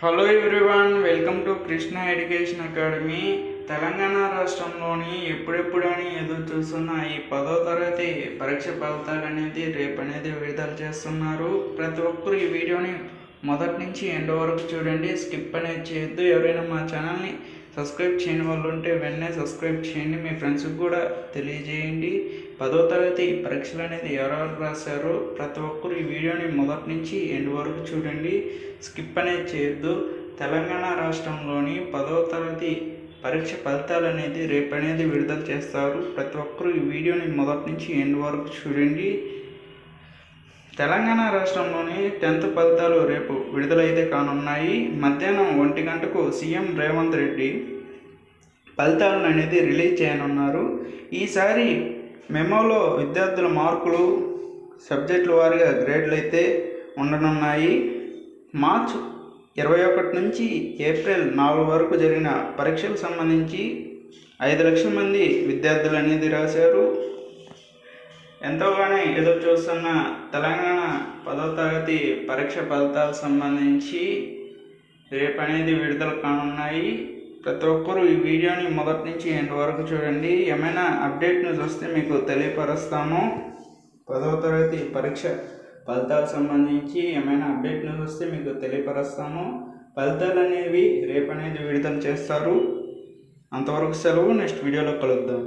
Hello everyone welcome to Krishna education academy Telangana రాష్ట్రంలోని ఎప్పుడెప్పుడని ఎదురు చూస్తున్న ఈ పదో తరగతి పరీక్ష ఫలితాలు అనేది రేపు అనేది విడుదల చేస్తున్నారు. ప్రతి ఒక్కరు ఈ వీడియోని మొదటి నుంచి ఎండ్ వరకు చూడండి. స్కిప్ అనేది చేయొద్దు. ఎవరైనా మా ఛానల్ని సబ్స్క్రైబ్ చేయని వాళ్ళు ఉంటే వెంటనే సబ్స్క్రైబ్ చేయండి. మీ ఫ్రెండ్స్కి కూడా తెలియజేయండి. పదో తరగతి పరీక్షలు అనేది ఎవరెవరు రాశారో ప్రతి ఒక్కరు ఈ వీడియోని మొదటి నుంచి ఎండ్ వరకు చూడండి. స్కిప్ అనేది చేయొద్దు. తెలంగాణ రాష్ట్రంలోని పదో తరగతి పరీక్ష ఫలితాలు అనేది రేపు అనేది విడుదల చేస్తారు. ప్రతి ఒక్కరు ఈ వీడియోని మొదటి నుంచి ఎండ్ వరకు చూడండి. తెలంగాణ రాష్ట్రంలోని టెన్త్ ఫలితాలు రేపు విడుదలైతే కానున్నాయి. మధ్యాహ్నం ఒంటి గంటకు సీఎం రేవంత్ రెడ్డి ఫలితాలను అనేది రిలీజ్ చేయనున్నారు. ఈసారి మెమోలో విద్యార్థుల మార్కులు సబ్జెక్టుల వారిగా గ్రేడ్లు అయితే ఉండనున్నాయి. మార్చ్ ఇరవై ఒకటి నుంచి ఏప్రిల్ నాలుగు వరకు జరిగిన పరీక్షలకు సంబంధించి ఐదు లక్షల మంది విద్యార్థులు అనేది రాశారు. ఎంతోగానే ఎదురు చూస్తున్న తెలంగాణ పదో తరగతి పరీక్ష ఫలితాలకు సంబంధించి రేపు అనేది విడుదల కానున్నాయి. ప్రతి ఒక్కరూ ఈ వీడియోని మొదటి నుంచి ఎండ్ వరకు చూడండి. ఏమైనా అప్డేట్ న్యూస్ వస్తే మీకు తెలియపరుస్తాము. పదవ తరగతి పరీక్ష ఫలితాలకు సంబంధించి ఏమైనా అప్డేట్ న్యూస్ వస్తే మీకు తెలియపరుస్తాము. ఫలితాలు అనేవి రేపు అనేది విడుదల చేస్తారు. అంతవరకు సెలవు. నెక్స్ట్ వీడియోలో కలుద్దాం.